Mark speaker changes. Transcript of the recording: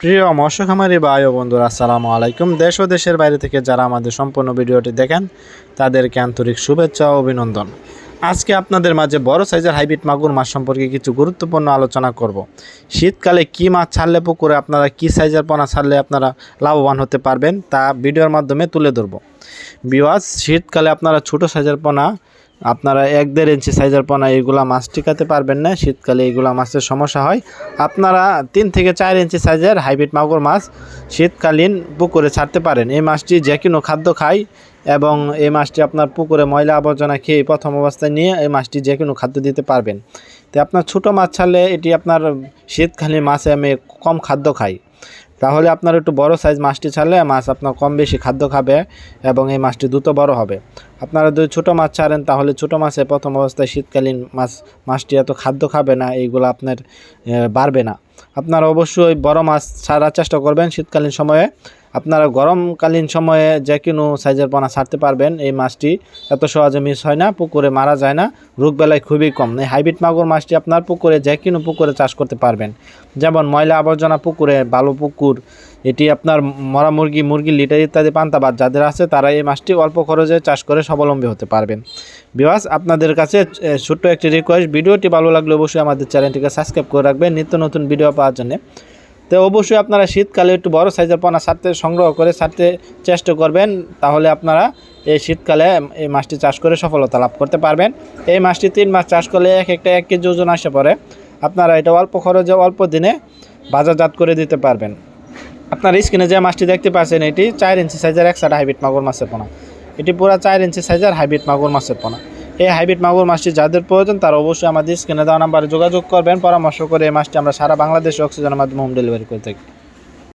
Speaker 1: প্রিয় মৎস্য ও বন্ধুরা, আসসালামু আলাইকুম। দেশ ও দেশের বাইরে থেকে যারা আমাদের সম্পূর্ণ ভিডিওটি দেখেন, তাদেরকে আন্তরিক শুভেচ্ছা ও অভিনন্দন। আজকে আপনাদের মাঝে বড় সাইজের হাইব্রিড মাগুর মাছ সম্পর্কে কিছু গুরুত্বপূর্ণ আলোচনা করব। শীতকালে কি মাছ ছাড়লে পুকুরে আপনারা, কি সাইজের পোনা ছাড়লে আপনারা লাভবান হতে পারবেন, তা ভিডিওর মাধ্যমে তুলে ধরবো। বিওয়াজ শীতকালে আপনারা ছোট সাইজের পোনা আপনারা এক দেড় ইঞ্চি সাইজের পোনা এইগুলা মাছ টিকাতে পারবেন না। শীতকালে এইগুলা মাছের সমস্যা হয়। আপনারা তিন থেকে চার ইঞ্চি সাইজের হাইব্রিড মাগুর মাছ শীতকালীন পুকুরে ছাড়তে পারেন। এই মাছটি যে কোনো খাদ্য খায় এবং এই মাছটি আপনার পুকুরে ময়লা আবর্জনা খেয়ে প্রথম অবস্থায় নিয়ে এই মাছটি যে কোনো খাদ্য দিতে পারবেন। তো আপনার ছোটো মাছ ছাড়লে এটি আপনার শীতকালীন মাছে আমি কম খাদ্য খাই। তাহলে আপনার একটু বড় সাইজ মাছটি ছাড়লে মাছ আপনার কম বেশি খাদ্য খাবে এবং এই মাছটি দ্রুত বড় হবে। আপনারা যদি ছোটো মাছ ছাড়েন তাহলে ছোটো মাছে প্রথম অবস্থায় শীতকালীন মাছ, মাছটি এত খাদ্য খাবে না, এইগুলো আপনার বাড়বে না। আপনারা অবশ্যই বড় মাছ ছাড়ার চেষ্টা করবেন শীতকালীন সময়ে। আপনারা গরমকালীন সময়ে যে কোনো সাইজের পোনা ছাড়তে পারবেন। এই মাছটি এত সহজে মিস হয় না, পুকুরে মারা যায় না। রোগবেলায় খুবই কম। এই হাইব্রিড মাগুর মাছটি আপনার পুকুরে যে কোনো পুকুরে চাষ করতে পারবেন। যেমন ময়লা আবর্জনা পুকুরে, বালু পুকুর, এটি আপনার মরা মুরগি মুরগি, লিটার ইত্যাদি পান্তাবাদ যাদের আছে, তারা এই মাছটি অল্প খরচে চাষ করে স্বাবলম্বী হতে পারবেন। বিবাস আপনাদের কাছে ছোট্ট একটি রিকোয়েস্ট ভিডিওটি ভালো লাগলে অবশ্যই আমাদের চ্যানেলটিকে সাবস্ক্রাইব করে রাখবেন। নিত্য নতুন ভিডিও পাওয়ার জন্য। তো অবশ্যই আপনারা শীতকালে একটু বড় সাইজের পোনা ছাড়তে সংগ্রহ করে ছাড়তে চেষ্টা করবেন, তাহলে আপনারা এই শীতকালে এই মাছটি চাষ করে সফলতা লাভ করতে পারবেন। এই মাছটি তিন মাস চাষ করলে এক একটা এক কেজি ওজন আসে পড়ে আপনারা এটা অল্প খরচে, অল্প দিনে বাজারজাত করে দিতে পারবেন। আপনার স্ক্রিনে যে মাছটি দেখতে পাচ্ছেন, এটি চার ইঞ্চি সাইজের একসাথে হাইব্রিড মাগুর মাছের পোনা। এটি পুরো চার ইঞ্চি সাইজের হাইব্রিড মাগুর মাছের পোনা। এই হাইব্রিড মাগুর মাছটি যাদের প্রয়োজন, তারা অবশ্যই আমাদের স্ক্রিনে দেওয়া নাম্বারে যোগাযোগ করবেন। পরামর্শ করে এই মাছটি আমরা সারা বাংলাদেশে অক্সিজেনের মাধ্যমে হোম ডেলিভারি করে থাকি।